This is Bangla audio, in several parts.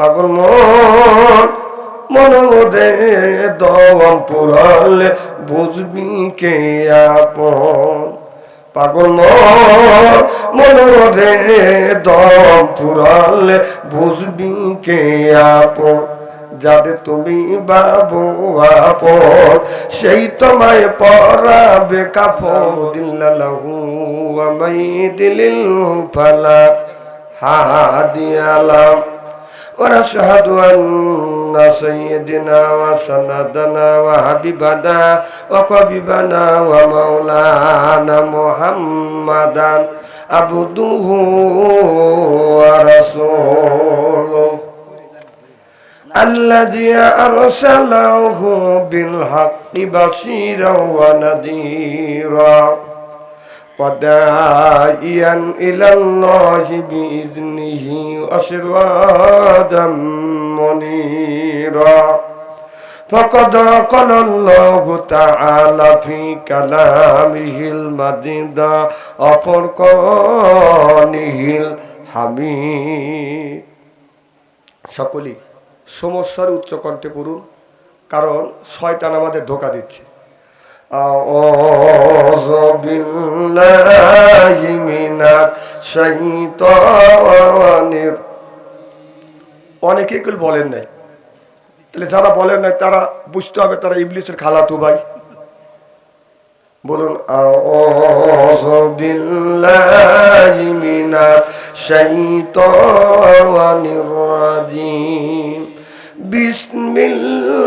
পাগল মন মনোরে দম পুরালে বুঝবি কে আপন? পাগল মন মনোরে দম পুরালে বুঝবি কে আপন? যাদের তুমি বাবু আপন, সেই তোমায় পরাবে কাপড়। দিল্লাহু আমাই দিলিল ফালা হাদিয়ালাম। ونشهد أن سيدنا وسندنا وحبيبنا وقبيبنا ومولانا محمدا عبده ورسوله الذي أرسله بالحق بشيرا ونذيرا. وداعيا إلى الله بإذنه وسرادا منيرا فقد قال الله تعالى في كلامه المجيد وفرقانه الحميد সকলেই সমস্যার উচ্চ কণ্ঠে পড়ুন কারণ শয়তান আমাদের ধোকা দিচ্ছে أعوذ بالله من الشيطان অনেকে কেউ বলেন নাই তাহলে যারা বলেন নাই তারা বুঝতে হবে তারা ইবলিসের খালাতু ভাই বলুন আউযু বিল্লাহি মিনাশ শাইতানির রাজিম বিসমিল্লাহির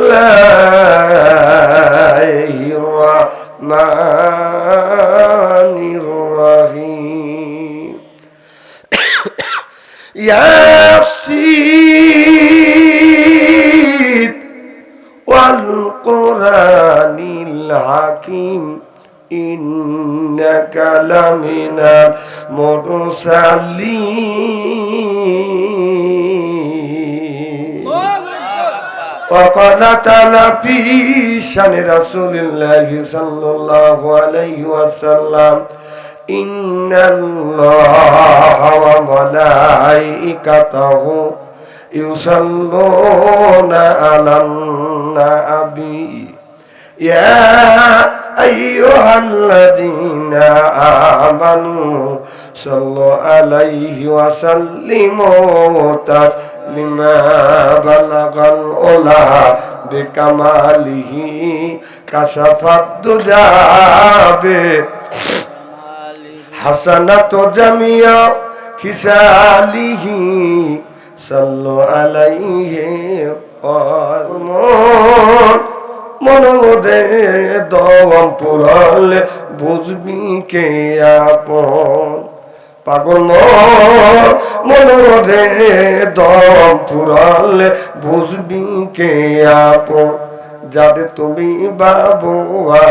আল্লাহ তাআলা পি শানে রাসূলুল্লাহ সাল্লাল্লাহু আলাইহি ওয়াসাল্লাম, ইন্নাল্লাহা ওয়া মালাইকাতাহু ইউসাল্লুনা আলান নাবী ইয়া أيها الذين آمنوا صلوا عليه وسلموا تسليما بلغ العلا بكماله كشف الدجى حسنة جميع خصاله صلوا عليه والموت মনোরে দম পুরালে বুঝবি কে আপন? পাগল মনোরে দম পুরালে বুঝবি কে আপন? যাদের তুমি বাবু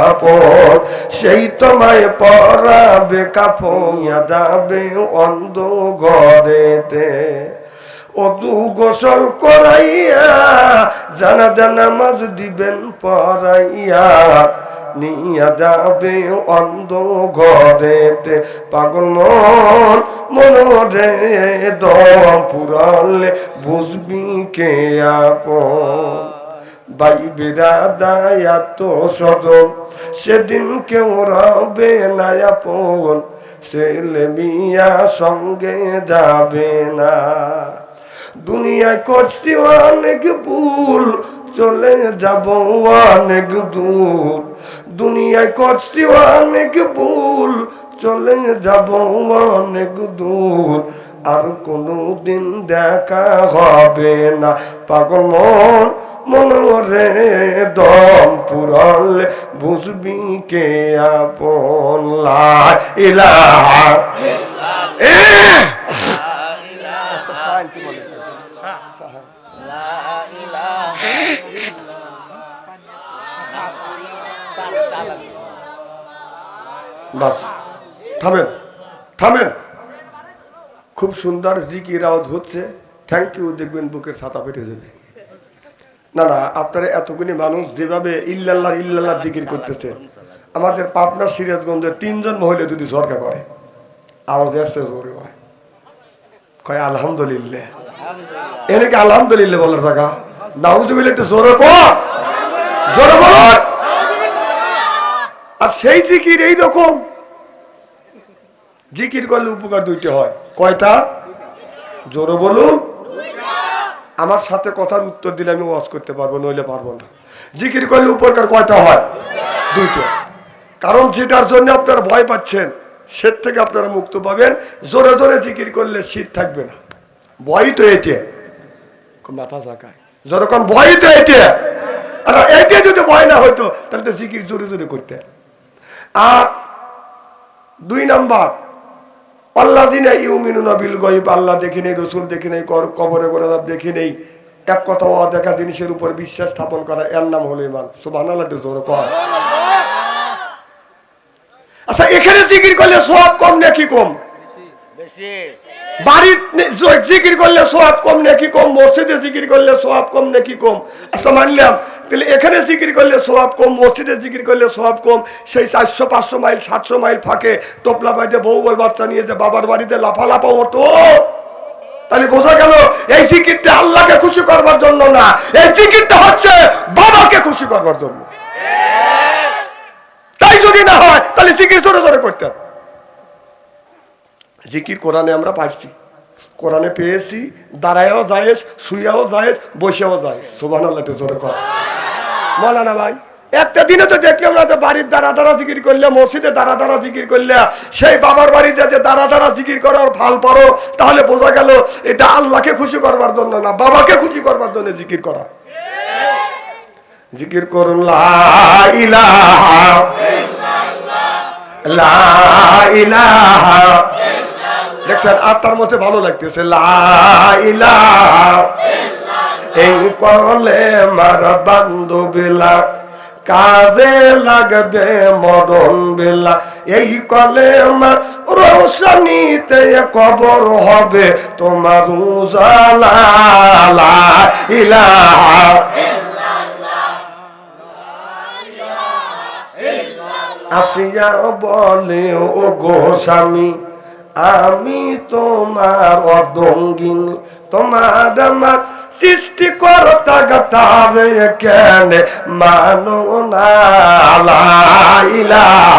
আপন, সেই তোমায় পরাবে কাপড় যাবে অন্ধ ঘরেতে। অদু গোসল করাইয়া জানা জানা মাঝ দিবেন পরাইয়া নিয়া যাবে অন্ধ ঘরেতে পাগল মন, মনরে দম পুরালে বুঝবি কে বিরাদায়া তো সদর সেদিন কেউ রবে না আপন, ছেলে মিয়া সঙ্গে যাবে না। দুনিয়ায় করছি অনেক ভুল, চলে যাব অনেক দূর। দুনিয়ায় করছি অনেক ভুল, চলে যাব অনেক দূর। আর কোনো দিন দেখা হবে না। পাগল মন মনরে দম পুরলে বুঝবি কে আপন লা বাস। থামেন থামেন। খুব সুন্দর জিকির আওয়াজ হচ্ছে। থ্যাংক ইউ দেখবেন বুকের ছাতা পেটে যাবে। না না, আপনারা এতগুলি মানুষ যেভাবে ইল্লাল্লাহ ইল্লাল্লাহ জিকির করতেছে। আমাদের পাবনা, সিরাজগঞ্জের তিনজন মহিলা যদি সরকার করে, আওয়াজ আসছে জোরে হয়। কয়, আলহামদুলিল্লাহ। এনেকে আলহামদুলিল্লাহ বলার জায়গা? নাউজুবিল্লাহ একটু জোরে কর। জোরে বলুন আর সেই জিকির এই রকম জিকির করলে উপকার দুইটা হয়। কয়টা? জোরে বলুন। আমার সাথে কথার উত্তর দিলে আমি ওয়াজ করতে পারব নইলে পারব না। জিকির করলে উপকার কয়টা হয়? দুইটা। কারণ যেটার জন্য আপনারা ভয় পাচ্ছেন সে থেকে আপনারা মুক্ত পাবেন। জোরে জোরে জিকির করলে শীত থাকবে না। ভয় তো এটে। মাথা জাগায় যেরকম ভয় তো এটে। আর এইটা যদি ভয় না হইতো তাহলে তো জিকির জোরে জোরে করতে আর দুই নাম্বার আল্লাহ জিনা ইউমিনুনা বিল আল্লাহ দেখি নেই, রসুল দেখি নেই কবরে করে দেখি নেই। এক কথা অদেখা জিনিসের উপর বিশ্বাস স্থাপন করা, এর নাম হলো ইমান সুবাহ আচ্ছা এখানে জিকির করলে সব কম নাকি কম? বেশি। বাড়ির জিকির করলে কম, নাকি কম, মসজিদে জিকির করলে কম, নাকি কম। আচ্ছা মানলাম। তাহলে এখানে জিকির করলে কম, মসজিদে জিকির করলে কম। সেই চারশো, পাঁচশো মাইল, সাতশো মাইল ফাঁকে বাইতে বউ বাচ্চা নিয়ে যে বাবার বাড়িতে লাফা লাফা ওঠো। তাহলে বোঝা গেল, এই জিকিরটা আল্লাহকে খুশি করবার জন্য না, এই জিকিরটা হচ্ছে বাবাকে খুশি করবার জন্য। তাই যদি না হয়, তাহলে জিকির জোরে জোরে করতে হবে। জিকির কোরআনে আমরা পাইছি। কোরআনে পেয়েছি, দাঁড়ায়ও যায়স শুয়েও যায়স বসেও যায় সোভান আল্লাহ জোরে কর। মৌলানা ভাই, একটা দিনে তো দেখলাম না যে বাড়ির দ্বারা দাঁড়া জিকির করলে, মসজিদে দাঁড়া দাঁড়া জিকির করলে, সেই বাবার বাড়িতে যে দাঁড়া দাঁড়া জিকির করার ফাল পারো, তাহলে বোঝা গেল এটা আল্লাহকে খুশি করবার জন্য না, বাবাকে খুশি করবার জন্য জিকির করা। জিকির করুন লা ইলাহা দেখছেন আত্মার মধ্যে ভালো লাগতেছে এই কলে কাজে লাগবে মরণ বেলা। এই কলে আমার রোশনীতে কবর হবে তোমার আসিয়া বলে, ও গো স্বামী আমি তোমার অদঙ্গিন তোমার আমার সৃষ্টি করতা গাতারে কেন মানো না ইলাহা।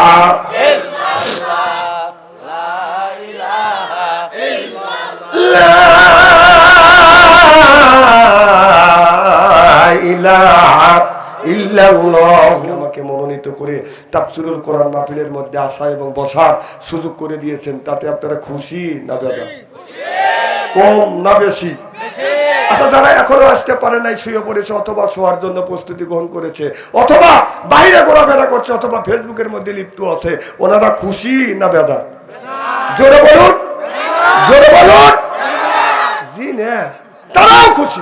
আমাকে মনোনীত করে তাফসিরুল কোরআন মাহফিলের মধ্যে আসা এবং বসার সুযোগ করে দিয়েছেন তাতে আপনারা খুশি না দাদা কম না বেশি? আচ্ছা যারা এখনও আসতে পারে নাই শুয়ে পড়েছে অথবা শোয়ার জন্য প্রস্তুতি গ্রহণ করেছে অথবা বাইরে ঘোরাফেরা করছে অথবা ফেসবুকের মধ্যে লিপ্ত আছে ওনারা খুশি না বেদা? জোরে বলুন। জোরে বলুন। জি না তারাও খুশি।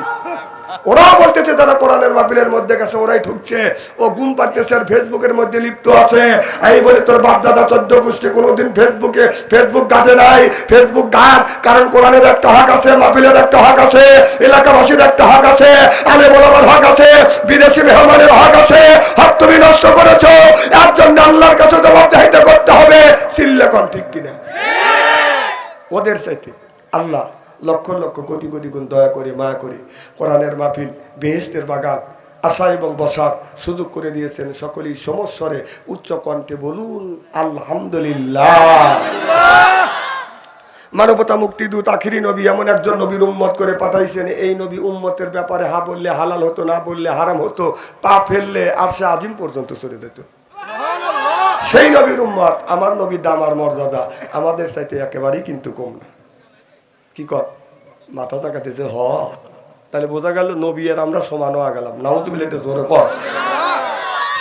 ওরাও বলতেছে যারা কোরআনের মাহফিলের মধ্যে গেছে ওরাই ঠুকছে। ও ঘুম পাড়তেছে আর ফেসবুকের মধ্যে লিপ্ত আছে। আমি বলি তোর বাপ দাদা চোদ্দ গোষ্ঠী কোনোদিন ফেসবুকে ফেসবুক গাছে নাই। ফেসবুক গাছ কারণ কোরআনের একটা হক আছে মাহফিলের একটা হক আছে এলাকাবাসীর একটা হক আছে আলে বলাবার হক আছে বিদেশি মেহমানের হক আছে। হক তুমি নষ্ট করেছ এর জন্য আল্লাহর কাছে জবাবদাহিতা করতে হবে। সিল্লেকন ঠিক কিনা? ওদের চাইতে আল্লাহ লক্ষ লক্ষ কোটি কোটি গুণ দয়া করে মায়া করে। কোরআনের মাহফিল বেহেস্তের বাগান আশা এবং বসার সুযোগ করে দিয়েছেন সকলেই সমস্বরে উচ্চ কণ্ঠে বলুন আলহামদুলিল্লাহ। মানবতা মুক্তিদূত আখিরি নবী এমন একজন নবীর উম্মত করে পাঠাইছেন। এই নবী উম্মতের ব্যাপারে হা বললে হালাল হতো না বললে হারাম হতো পা ফেললে আর সে আজিম পর্যন্ত চলে যেত। সেই নবীর উম্মত আমার নবীর দাম আর মর্যাদা আমাদের চাইতে একেবারেই কিন্তু কম না। কি কর মাথা তাকাতেছে, হ। তাহলে বোঝা গেল নবী আর আমরা সমান আগালাম নাও তুমি এটা জোরে কর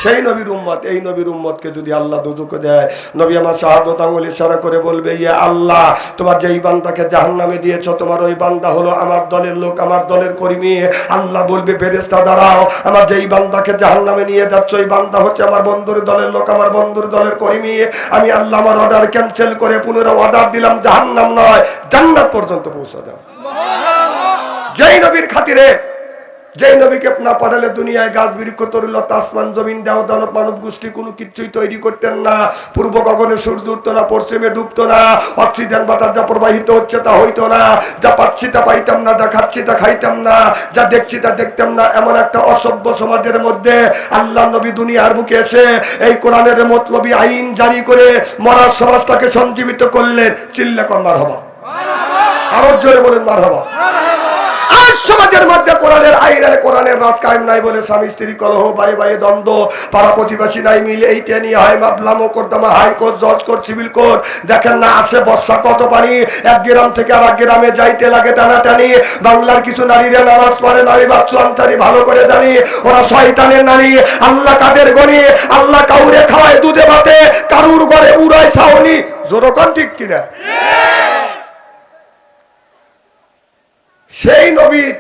সেই নবীর উম্মত এই নবীর উম্মতকে যদি আল্লাহ দুদুকে দেয় নবী আমার শাহাদত আঙুল ইশারা করে বলবে ইয়ে আল্লাহ তোমার যেই বান্দাকে জাহান নামে দিয়েছ তোমার ওই বান্দা হলো আমার দলের লোক আমার দলের কর্মী। আল্লাহ বলবে ফেরেস্তা দাঁড়াও আমার যেই বান্দাকে জাহান নামে নিয়ে যাচ্ছ ওই বান্দা হচ্ছে আমার বন্ধুর দলের লোক আমার বন্ধুর দলের কর্মী। আমি আল্লাহ আমার অর্ডার ক্যান্সেল করে পুনরায় অর্ডার দিলাম জাহান নাম নয় জান্নাত পর্যন্ত পৌঁছে দাও। যেই নবীর খাতিরে যে নবীকে না পাঠালে দুনিয়ায় গাছ বৃক্ষ তরুলতা আসমান, জমিন, দেহ দানব মানব গোষ্ঠী, কোনো কিছুই তৈরি করতেন না। পূর্ব গগনে সূর্য উঠতো না, পশ্চিমে ডুবতো না। অক্সিজেন বাতাস যা প্রবাহিত হচ্ছে তা হইতো না। যা পাচ্ছি তা পাইতাম না, যা খাচ্ছি তা খাইতাম না। যা দেখছি তা দেখতাম না, এমন একটা অসভ্য সমাজের মধ্যে আল্লাহ নবী দুনিয়ার বুকে এসে এই কোরআনের মতলবী আইন জারি করে মরার সমাজটাকে সঞ্জীবিত করলেন। চিল্লা কন্যার হবা আরও জোরে বলেন মার হবা আর সমাজের মধ্যে কোরআনের আইন আর কোরআনের রাজ কায়েম নাই বলে স্বামী স্ত্রী কলহ বাই বাই দ্বন্দ্ব, পাড়া প্রতিবাসী নাই, মিলে এইটা নিয়ে হয় মামলা মোকদ্দমা হাইকোর্ট জজ কোর্ট, সিভিল কোর্ট। দেখেন না, আসে বর্ষা কত পানি? এক গ্রাম থেকে আর এক গ্রামে যাইতে লাগে টানাটানি। বাংলার কিছু নারীরা নামাজ পড়ে, নারী বাচ্চু আনসারি ভালো করে জানি। ওরা শয়তানের নারী। আল্লাহ কাদের গণি আল্লাহ কাউরে খাওয়ায় দুধে ভাতে, কারুর ঘরে উড়ায় ছাউনি। জোরকন ঠিক কিনা? সেই নবীর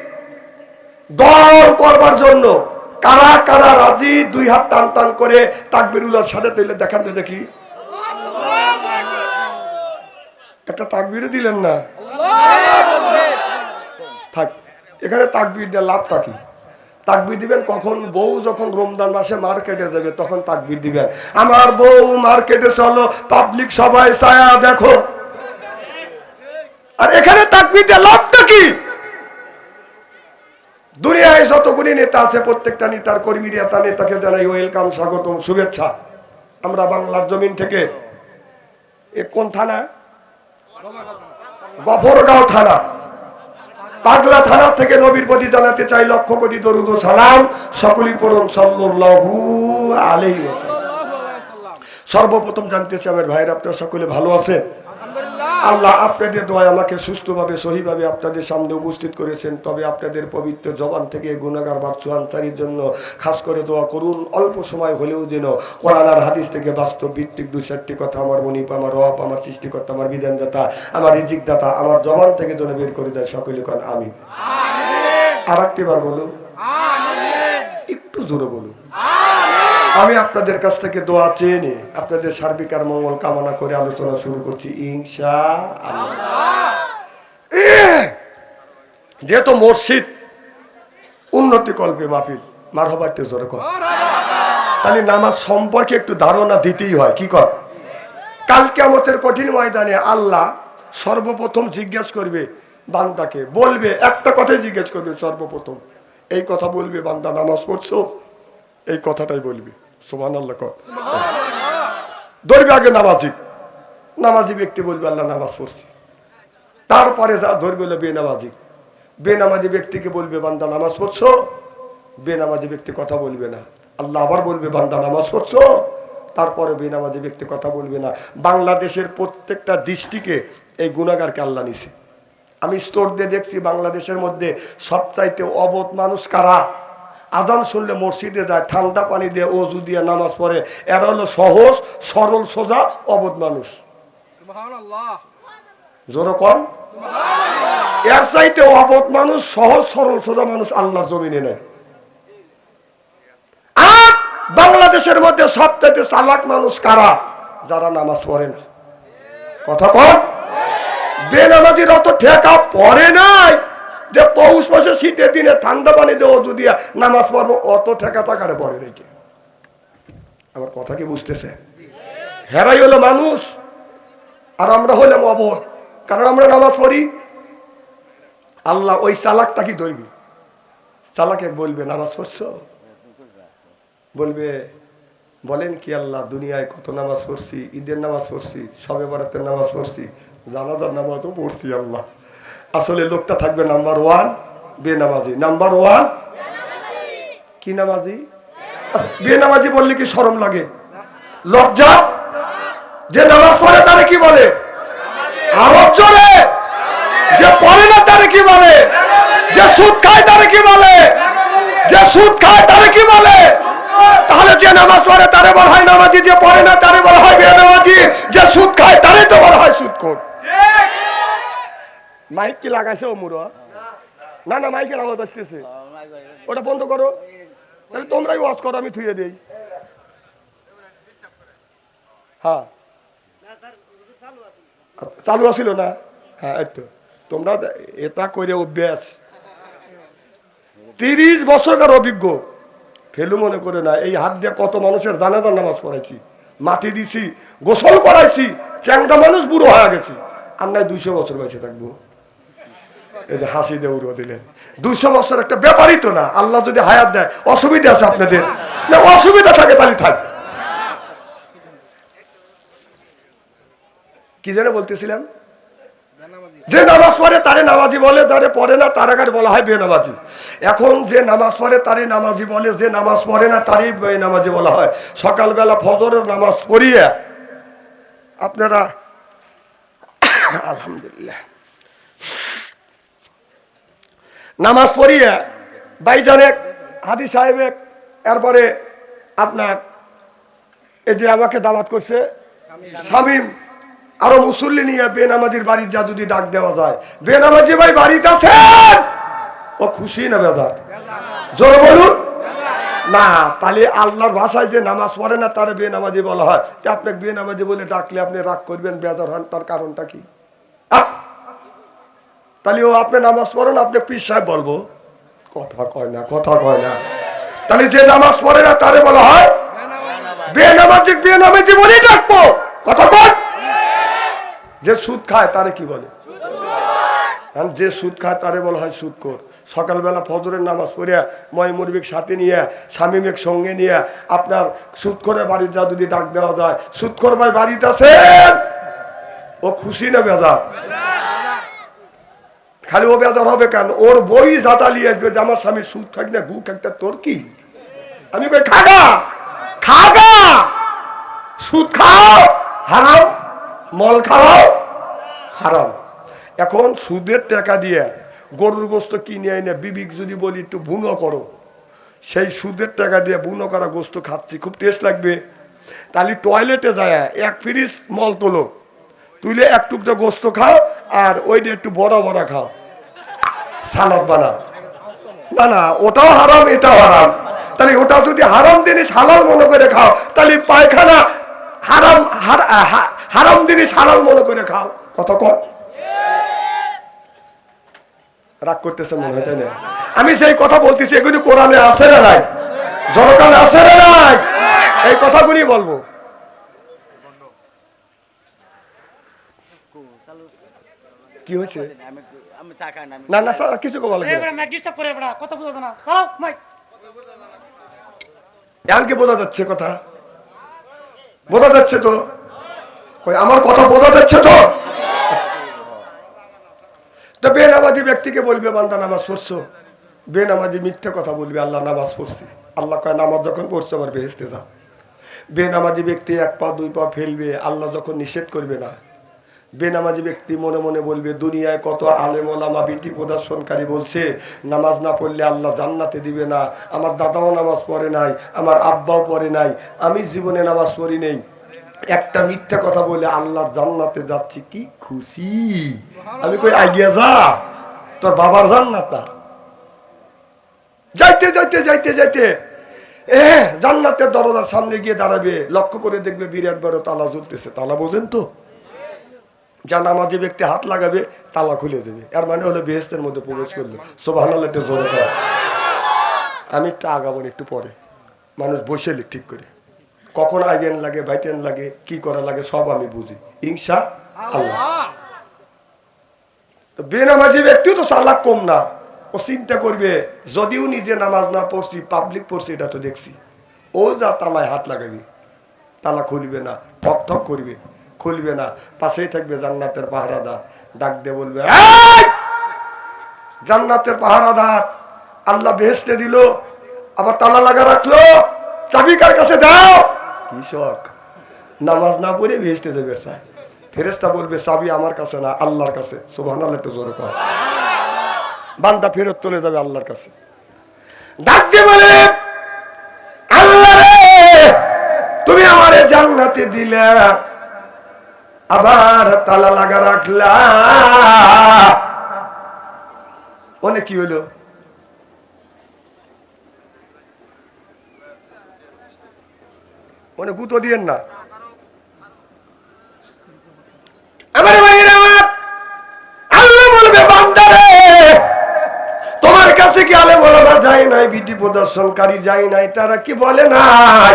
দল করবার জন্য কারা কারা রাজি? দুই হাত টান টান করে তাকবিরুল্লাহর সাথে দিলে দেখান তো দেখি। একটা তাকবিরও দিলেন না? থাক, এখানে তাকবির দিয়ে লাভ কি? তাকবির দিবেন কখন? বউ যখন রমজান মাসে মার্কেটে যাবে, তখন তাকবির দিবেন। আমার বউ মার্কেটে চলো, পাবলিক সবাই ছায়া দেখো। আর এখানে তাকবির দিয়ে লাভটা কি? দুনিয়ায় যতগুলি নেতা আছে, প্রত্যেকটা নেতার কর্মীরা তার নেতাকে জানাই ওয়েলকাম স্বাগতম, শুভেচ্ছা। আমরা বাংলার জমিন থেকে এ কোন থানা? গফরগাঁও থানা। পাগলা থানা থেকে নবীর প্রতি জানাতে চাই লক্ষ কোটি দরুদ সালাম। সকলই সাল্লাল্লাহু আলাইহি ওয়াসাল্লাম। সর্বপ্রথম জানতে চাই আমার ভাইয়ের, আপনারা সকলে ভালো আছেন? আল্লাহ আপনাদের দোয়া আমাকে সুস্থভাবে সহিভাবে আপনাদের সামনে উপস্থিত করেছেন। তবে আপনাদের পবিত্র জবান থেকে গুণাগার বাচ্চু আনসারির জন্য খাস করে দোয়া করুন। অল্প সময় হলেও যেন কোরআন আর হাদিস থেকে বাস্তব ভিত্তিক দু চারটি কথা আমার মনিপ আমার রব আমার সৃষ্টিকর্তা আমার বিধানদাতা আমার রিজিকদাতা আমার জবান থেকে যেন বের করে দেয় সকলে কন আমি আর একটি বার বলুন। একটু জোরে বলুন। আমি আপনাদের কাছ থেকে দোয়া চেয়ে নিয়ে আপনাদের সার্বিক আর মঙ্গল কামনা করে আলোচনা শুরু করছি আল্লাহ যেহেতু মসজিদ উন্নতি কল্পে মাপিল মার হবার জোরে কর। তাহলে নামাজ সম্পর্কে একটু ধারণা দিতেই হয়, কি কর? কাল কেমতের কঠিন ময়দানে আল্লাহ সর্বপ্রথম জিজ্ঞেস করবে বান্দাকে, বলবে, একটা কথাই জিজ্ঞেস করবে, সর্বপ্রথম। এই কথা বলবে বান্দা, নামাজ পড়ছো? এই কথাটাই বলবি। সোমান আল্লাহ ধরবে আগে নামাজি। নামাজি ব্যক্তি বলবে, আল্লাহ নামাজ পড়ছি। তারপরে যা ধরবে হলো বেনামাজি। বেনামাজি ব্যক্তিকে বলবে, বান্দা নামাজ পড়ছো? বেনামাজি ব্যক্তি কথা বলবে না। আল্লাহ আবার বলবে, বান্দা নামাজ পড়ছো? তারপরে বেনামাজি ব্যক্তি কথা বলবে না। বাংলাদেশের প্রত্যেকটা দৃষ্টিকে এই গুণাগারকে আল্লাহ নিছে। আমি স্টোর দিয়ে দেখছি, বাংলাদেশের মধ্যে সবচাইতে অবোধ মানুষ কারা? আজান শুনলে মসজিদে যায় ঠান্ডা পানি দিয়ে অজু দিয়ে নামাজ পড়ে। এরা হলো সহজ সরল সোজা অবোধ মানুষ। জোর এর চাইতে অবধ মানুষ সহজ সরল সোজা মানুষ আল্লাহর জমিনে নেয় আর বাংলাদেশের মধ্যে সবচাইতে চালাক মানুষ কারা? যারা নামাজ পড়ে না। কথা কন। বেনামাজির অত ঠেকা পড়ে নাই। যে পৌষ মাসে শীতের দিনে ঠান্ডা পানি দেবো যদি নামাজ পড়ব, অত ঠেকা টাকারে পড়ে নাকি আমার কথা কি বুঝতেছে? হেরাই হলো মানুষ, আর আমরা হলাম অবধ কারণ আমরা নামাজ পড়ি। আল্লাহ ওই চালাকটা কি ধরবি? চালাকে বলবে, নামাজ পড়ছো? বলবে, বলেন কি আল্লাহ, দুনিয়ায় কত নামাজ পড়ছি, ঈদের নামাজ পড়ছি, সবে বরাতের নামাজ পড়ছি, জানাজার নামাজও পড়ছি আল্লাহ। আসলে লোকটা থাকবে নাম্বার ওয়ান বেনামাজি। Number one? কি নামাজি আচ্ছা, বেনামাজি বললে কি শরম লাগে? লজ্জা? যে নামাজ পড়ে তারে কি বলে? আরব জোরে যে পড়ে না তারে কি বলে? যে সুদ খায় তারে কি বলে? যে সুদ খায় তারে কি বলে? তাহলে যে নামাজ পড়ে তারে বলা হয় নামাজি যে পড়ে না তারে বলা হয় বেনামাজি যে সুদ খায় তারে তো বলা হয় সুদখোর মাইক কি লাগাইছে ও মুরো না না মাইকের আওয়াজ আসতেছে। ওটা বন্ধ করো। তাহলে তোমরাই ওয়াজ করো আমি থুয়ে দেই। হ্যাঁ। চালু আছিল না? হ্যাঁ তো। তোমরা এটা করে অভ্যাস। তিরিশ বছরকার অভিজ্ঞ। ফেলু মনে করে না এই হাত দিয়ে কত মানুষের দানাদার নামাজ পড়াইছি। মাটি দিছি গোসল করাইছি চ্যাংটা মানুষ বুড়ো হয়ে গেছি। আর নাই দুইশো বছর বেঁচে থাকব। এই যে হাসি দিয়ে উড়ো দিলেন। দুইশো বছর একটা ব্যাপারই তো না। আল্লাহ যদি হায়াত দেয়, অসুবিধা আছে আপনাদের। না, অসুবিধা থাকে তাহলে থাক। কি যেন বলতেছিলাম? যে নামাজ পড়ে তারে নামাজি বলে, যারে পড়ে না তার আগে বলা হয় বেনামাজি। এখন যে নামাজ পড়ে তারই নামাজি বলে, যে নামাজ পড়ে না তারই বেনামাজি বলা হয়। সকালবেলা ফজরের নামাজ পড়িয়ে আপনারা আলহামদুলিল্লাহ। নামাজ পড়িয়ে বাইজানেক হাদি সাহেবেক এরপরে আপনার এই যে আমাকে দাওয়াত করছে, শামিম, আরও মুসল্লি নিয়ে বেনামাজির বাড়ির যা যদি ডাক দেওয়া যায়। বেনামাজি ভাই বাড়িতে আছেন? ও খুশি না বেজার? জোরে বলুন। না, তাহলে আল্লাহর ভাষায় যে নামাজ পড়ে না, তার বেনামাজি বলা হয়। আপনাকে বেনামাজি বলে ডাকলে আপনি রাগ করবেন, বেজার হন, তার কারণটা কি! তাহলে ও আপনি নামাজ পড়েন, আপনি পীর সাহেব বলব। কথা কয় না, কথা কয় না। তাহলে যে নামাজ পড়ে না, তারে বলা হয় বেনামাজি বেনামাজি বলেই ডাকবো। কথা কয়? যে সুদ খায়, তারে কি বলে? যে সুদ খায়, তারে বলা হয় সুদকর সকালবেলা ফজরের নামাজ পড়িয়া, ময় মুরবিক সাথে নিয়ে, স্বামীমেক সঙ্গে নিয়ে, আপনার সুদখোরের বাড়ির যা যদি ডাক দেওয়া যায়, সুদখোর ভাই বাড়িতে আছেন? ও খুশি না বেজার? খালি ও বেজার হবে কেন? ওর বই জাটালি আসবে যে আমার স্বামী সুদ খাক না গু খাকটা তোর কি? আমি কই, খাগা! খাগা! সুদ খাও, হারাম, মল খাও, হারাম। এখন সুদের টাকা দিয়ে গরুর গোস্ত কিনে এনে বিবিক যদি বলি, একটু বুনো করো। সেই সুদের টাকা দিয়ে বুনো করা গোস্ত খাচ্ছি, খুব টেস্ট লাগবে। তাহলে টয়লেটে যায়, এক ফ্রিজ মল তোলো। তুলে এক টুকটা গোস্ত খাও আর ওইটা একটু বড় বড় খাও। সালাদ বানাও। না না, ওটাও হারাম, এটাও হারাম। তাহলে ওটা যদি হারাম জিনিস হালাল মনে করে খাও, তাহলে পায়খানা হারাম হারাম জিনিস হালাল মনে করে খাও। কত কম রাগ করতেছে মনে হয়, তাই না? আমি সেই কথা বলতেছি, এগুলি কোরআনে আছে না নাই? জনকাল আছে না নাই? এই কথাগুলি বলব। কি হয়েছে? না না স্যার কিছু কথা এ লাগবে কথা বুঝাতো না। মাইক। এমনকি বোঝা যাচ্ছে কথা? বোঝা যাচ্ছে তো? কই, আমার কথা বোঝা যাচ্ছে তো? তো বেনামাজি ব্যক্তিকে বলবে বান্দা নামাজ পড়ছো। বেনামাজি মিথ্যে কথা বলবে আল্লাহ নামাজ পড়ছি। আল্লাহ কয় নামাজ যখন পড়ছো আমার বেহেস্তে যা বেনামাজি ব্যক্তি এক পা দুই পা ফেলবে আল্লাহ যখন নিষেধ করবে না বেনামাজি ব্যক্তি মনে মনে বলবে, দুনিয়ায় কত আলেম ওলামা বিটি প্রদর্শনকারী বলছে, নামাজ না পড়লে আল্লাহ জান্নাতে দিবে না। আমার দাদাও নামাজ পড়ে নাই, আমার আব্বাও পড়ে নাই, আমি জীবনে নামাজ পড়ি নেই। একটা মিথ্যা কথা বলে আল্লাহর জান্নাতে যাচ্ছি, কি খুশি? আমি কই আগিয়ে যা, তোর বাবার জান্নাতা যাইতে যাইতে যাইতে যাইতে জান্নাতের দরজার সামনে গিয়ে দাঁড়াবে, লক্ষ্য করে দেখবে বিরাট বড় তালা জ্বলতেছে। তালা বোঝেন তো? যা নামাজি ব্যক্তি হাত লাগাবে, তালা খুলে দেবে। এর মানে হলো বেহেস্তের মধ্যে প্রবেশ করল। সোভান একটু জোরে। আমি একটু আগাবো, একটু পরে। মানুষ বসে ঠিক করে। কখন আগেন লাগে বাইটেন লাগে, কি করা লাগে, সব আমি বুঝি। ইনশা আল্লাহ। বেনামাজি ব্যক্তিও তো চালাক কম না। ও চিন্তা করবে, যদিও নিজে নামাজ না পড়ছি পাবলিক পড়ছি, এটা তো দেখছি। ও যা তালায় হাত লাগাবি, তালা খুলবে না ঠক ঠক করবে। খুলবে না পাশেই থাকবে জান্নাতের পাহারাদার। ডাক দিয়ে বলবে "এই! জান্নাতের পাহারাদার। আল্লাহ বেহেস্তে দিল আবার তালা লাগা রাখল। চাবি কার কাছে দাও? কি শখ? নামাজ না পড়ে বেহেস্তে দেবে চায় ফেরেস্তা বলবে চাবি আমার কাছে না আল্লাহর কাছে। সুবহান আল্লাহ একটু জোরে কর বান্দা ফেরত চলে যাবে আল্লাহর কাছে। ডাক দিয়ে বলে আল্লাহ রে তুমি আমারে জান্নাতে দিলে। আবার তালা লাগা রাখলা। অনেক কি হলো? মনে গুতো দিয়েন না। তোমার কাছে কি আলে বলা যায় নাই, বিধি প্রদর্শনকারী যায় নাই, তারা কি বলে নাই?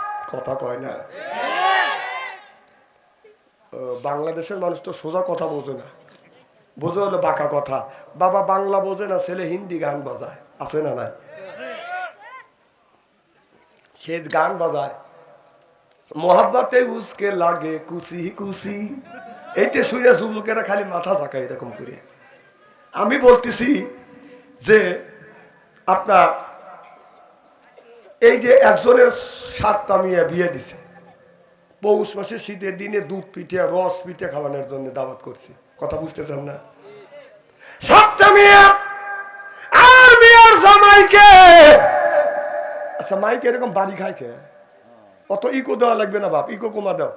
কথা কয় না? বাংলাদেশের মানুষ তো সোজা কথা বোঝে না। বোঝে হলো বাঁকা কথা। বাবা বাংলা বোঝে না, ছেলে হিন্দি গান বাজায়। আছে না নাই? সে গান বাজায়। মোহাব্বতে উসকে লাগে কুসি কুসি। এইটা শুয়ে যুবকেরা খালি মাথা থাকায় এরকম করে। আমি বলতেছি যে, আপনার এই যে একজনের সাতটা মেয়ে বিয়ে দিছে। পৌষ মাসে শীতের দিনে দুধ পিঠে রস পিঠে খাওয়ানোর জন্য দাওয়াত করছে। কথা বুঝতেছেন না? সাতটা মেয়ে আর মেয়ের জামাইকে। আচ্ছা মাইকে এরকম বাড়ি খায় কে? অত ইকো দেওয়া লাগবে না বাপ ইকো কমা দাও।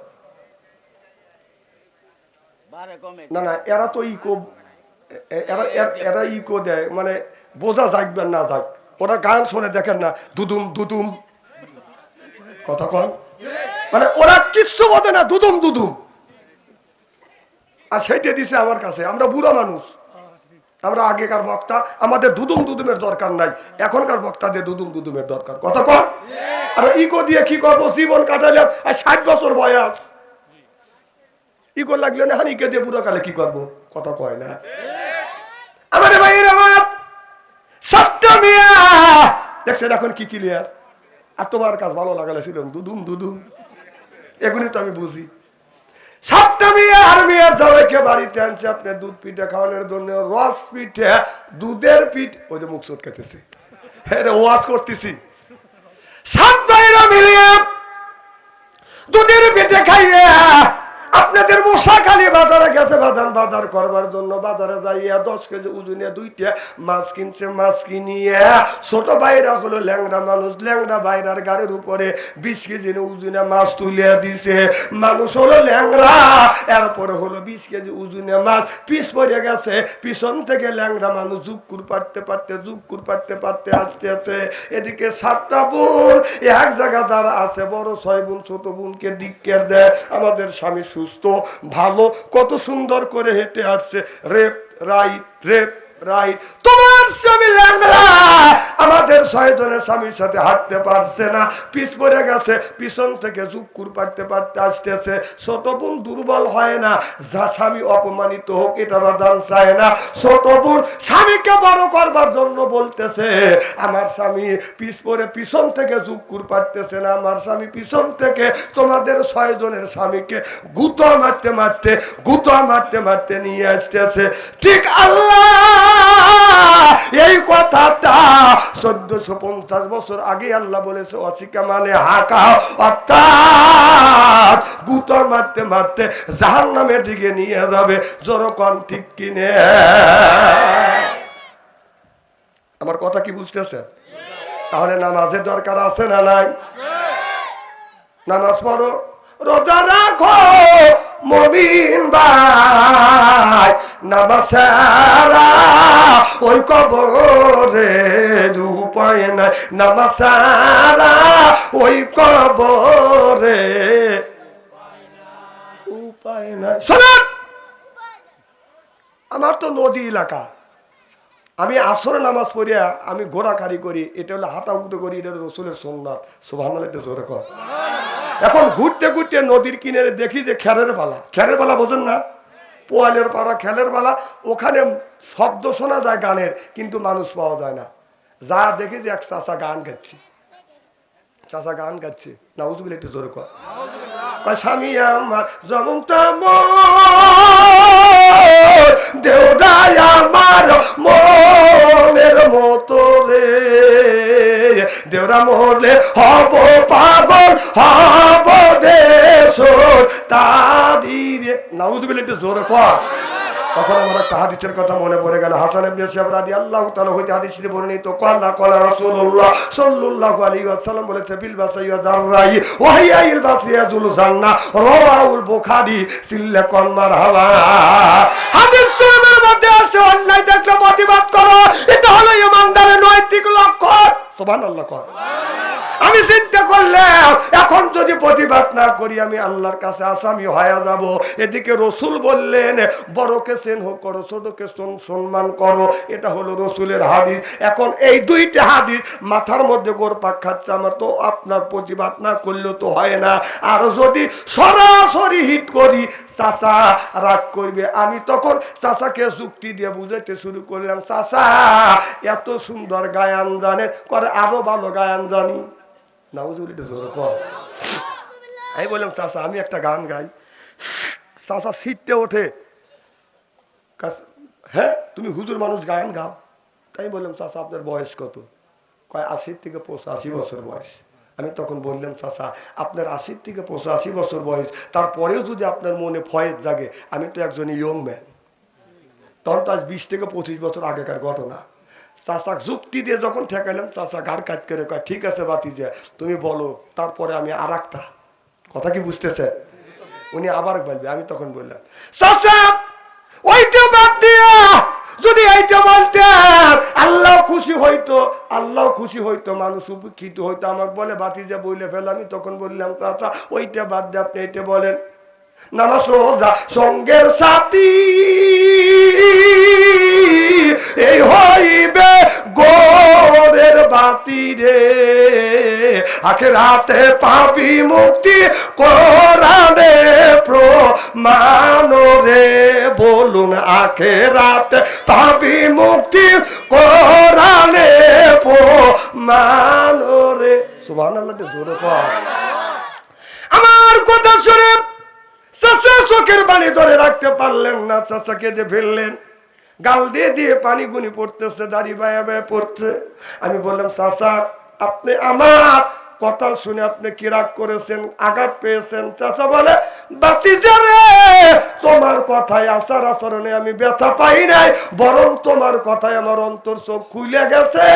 না না এরা তো ইকো এরা এরা- ইকো দেয় মানে বোঝা যাকবে না যাক। ওরা গান শোনে, দেখেন না, দুদুম দুদুম। কথা কন। মানে ওরা কিচ্ছু বোঝে না, দুদুম দুদুম। আর সেইটা দিছে আমার কাছে। আমরা বুড়া মানুষ। আমরা আগেকার বক্তা। আমাদের দুদুম, দুদুমের দরকার নাই। এখনকার বক্তাদের দুদুম, দুদুমের দরকার। কথা কন। আর ইকো দিয়ে কি করব? জীবন কাটালে আর ষাট বছর বয়স। ইকো লাগলে না, হানিকে দিয়ে বুড়া কালে কি করব? কথা কয় না। আমার মিয়া দেখছেন এখন কি ক্লিয়ার আর তোমার কাজ ভালো লাগালে ছিল দুদুম দুদুম। এগুলি তো আমি বুঝি। সাতটা মেয়ে আর মেয়ের বাড়িতে আনছে দুধ পিঠে খাওয়ানোর জন্য রস পিঠে দুধের পিঠ। ওই যে মুখ চটকাতেছে হ্যাঁ রে, ওয়াজ করতেছি। সাত ভাইরা মিলিয়ে দুধের পিঠে খাইয়ে আপনাদের মশা খালি বাজারে গেছে বাদান বাজার করবার জন্য বাজারে যাইয়া দশ কেজি ওজনে দুইটা মাছ কিনছে, মাছ কিনিয়ে ছোট বাইরা হলো ল্যাংড়া মানুষ, ল্যাংড়া বাইরার গাড়ির উপরে বিশ কেজি ওজনে মাছ তুলিয়া দিছে। মানুষ হলো ল্যাংড়া, এরপরে হলো বিশ কেজি ওজনে মাছ, পিস পড়ে গেছে। পিছন থেকে ল্যাংড়া মানুষ জুকুর পারতে পারতে জুকুর পারতে পারতে আসতে আছে। এদিকে সাতটা বোন, এক জায়গা দ্বারা আছে, বড় ছয় বোন, ছোট বোনকে দিকের দেয়। আমাদের স্বামী সুস্থ ভালো কত সুন্দর করে হেঁটে আসছে রেপ রাইট রেপ রাইট। তোমার স্বামী ল্যাংরা আমাদের ছয়জনের স্বামীর সাথে হাঁটতে পারছে না। পিছ গেছে, পিছন থেকে পারতে আসতেছে। ছোট বোন দুর্বল হয় না। যা স্বামী অপমানিত হোক, এটা বাদান চায় না। ছোট বোন স্বামীকে বড় করবার জন্য বলতেছে, আমার স্বামী পিছ পরে পিছন থেকে না। আমার স্বামী পিছন থেকে তোমাদের ছয়জনের স্বামীকে গুতো মারতে মারতে, গুতো মারতে মারতে নিয়ে আসতেছে। ঠিক আল্লাহ! এই চোদ্দশো পঞ্চাশ বছর আগে আল্লাহ বলেছে অশিকা মানে হাঁকা, অর্থাৎ গুতো মারতে মারতে নামে দিকে নিয়ে যাবে জনকন ঠিক কিনে। আমার কথা কি বুঝতেছে? তাহলে নামাজের দরকার আছে না নাই? নামাজ পড়ো, রোজা রাখো মমিন ভাই ছাড়া ওই কবরে উপায় নাই। নামাজ ছাড়া ওই কবরে উপায় নাই। শোনেন, আমার তো নদী এলাকা। আমি আসরে নামাজ পড়িয়া আমি ঘোরাকারি করি, এটা হলো হাঁটা উঠে করি, এটা রসুলের সোমনাথ সোভান জোরে কর এখন ঘুরতে ঘুরতে নদীর কিনারে দেখি যে খেরের পালা খেরের পালা বোঝেন না? পোয়ালের পাড়া, খেলের পালা ওখানে শব্দ শোনা যায় গানের, কিন্তু মানুষ পাওয়া যায় না। যা দেখি যে এক চাষা গান গাচ্ছি। চাষা গান গাচ্ছে। না উজবিল একটু জোরে কর। স্বামী আমার যেমন দেওদাই আমার দেওরা মরলে হব পাগল হব দেশ তারি রে নাউজুবিল একটু জোরে কর। তখন আমার একটা হাদিসের কথা মনে পড়ে গেল। হাসান ইবনে সাহেব রাদিয়াল্লাহু তাআলা হইতে হাদিসে বর্ণিত কল্লা কলা রাসূলুল্লাহ সাল্লাল্লাহু আলাইহি ওয়াসাল্লাম বলেছে, বিল ইল বুখারী হাদিস শরীফের মধ্যে আছে, অন্যায় দেখলে প্রতিবাদ করো, এটা হলো ইমানদারের নৈতিক সুবহানাল্লাহ কর আমি চিন্তা করলাম, এখন যদি প্রতিবাদ না করি, আমি আল্লাহর কাছে আসামি হয়ে যাব। এদিকে রসুল বললেন বড় বড়কে সেন করো ছোটকে সম্মান করো এটা হলো রসুলের হাদিস। এখন এই দুইটা হাদিস মাথার মধ্যে গোরপাক খাচ্ছে আমার তো আপনার প্রতিবাদ না করলেও তো হয় না। আর যদি সরাসরি হিট করি চাচা রাগ করবে। আমি তখন চাচাকে যুক্তি দিয়ে বুঝাইতে শুরু করলাম চাচা এত সুন্দর গায়ান জানেন। করে আরও ভালো গায়ান জানি। জোরে কর। আমি বললাম চাচা আমি একটা গান গাই। চাচা শীততে ওঠে। হ্যাঁ তুমি হুজুর মানুষ, গান গাও। তাই বললাম, চাচা, আপনার বয়স কত? কয়, আশির থেকে পঁচাশি বছর বয়স। আমি তখন বললাম, চাচা, আপনার আশির থেকে পঁচাশি বছর বয়স। তারপরেও যদি আপনার মনে ফয়েজ জাগে, আমি তো একজন ইয়ং ম্যান। তখন তো আজ বিশ থেকে পঁচিশ বছর আগেকার ঘটনা। চাচা, যুক্তি দিয়ে যখন ঠেকাইলাম, চাচা গাড় কাজ করে কয়, ঠিক আছে বাতি যে তুমি বলো, তারপরে আমি আর কথা কি বুঝতেছে উনি আবার বলবে, আমি তখন বললাম, চাচা ওইটা বাদ দিয়া, যদি এইটা বলতেন, আল্লাহ খুশি হইতো, আল্লাহ খুশি হইতো, মানুষ উপকৃত হইতো। আমার বলে বাতি যে বইলে ফেল, আমি তখন বললাম, চাচা, ওইটা বাদ দিয়ে আপনি এইটা বলেন। নানা সোজা, সঙ্গের সাথী, এই হইবে গোরের পাবি মুক্তি রে। বলুন পাবি মুক্তি রে। আমার কথা শুনে চাচা চোখের পানি ধরে রাখতে পারলেন না চাচা কেঁদে ফেললেন। গাল দিয়ে দিয়ে পানি গুনি পড়তেছে, দাড়ি বায়া বায়া পড়ছে। আমি বললাম চাষা আপনি আমার কথা শুনে আপনি কি রাগ করেছেন, আঘাত পেয়েছেন? চাচা বলে, বাতিজা রে, তোমার কথায় আচার আচরণে আমি ব্যথা পাই নাই, বরং তোমার কথায় আমার অন্তর চোখ খুলে গেছে।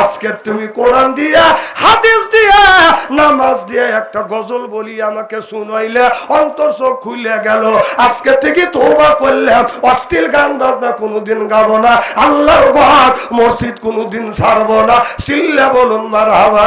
আজকে তুমি কোরআন দিয়া, হাদিস দিয়া, নামাজ দিয়া একটা গজল বলি আমাকে শুনাইলে অন্তর চোখ খুলে গেল। আজকে থেকে তোবা করলাম, অশ্লীল গান বাজনা কোনোদিন গাবো না, আল্লাহর ঘর মসজিদ কোনোদিন ছাড়বো না সিল্লা বলুন মার হাওয়া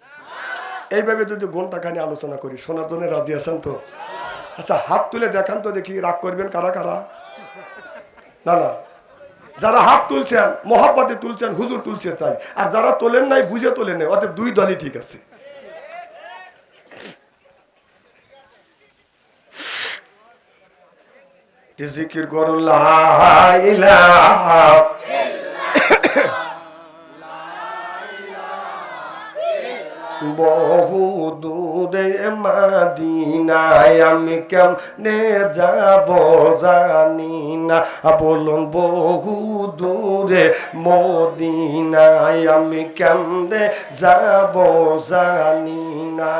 এইভাবে যদি ঘণ্টা খানি আলোচনা করি শোনার জন্য রাজি আছেন তো? আচ্ছা হাত তুলে দেখান তো দেখি রাগ করবেন কারা কারা? না না। যারা হাত তুলছেন, মহাব্বতে তুলছেন, হুজুর তুলছে চাই আর যারা তোলেন নাই, বুঝে তোলেন নাই, অতএব দুই দলই ঠিক আছে। জিকির করুল্লাহ বহু দূরে মাদিনায় আমি কেমনে যাব জানি না। বলুন বহু দূরে মদিনায় আমি কেমনে যাব জানি না।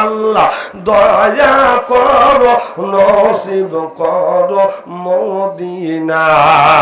আল্লাহ, দয়া করো, নসিব করো মদিনায়।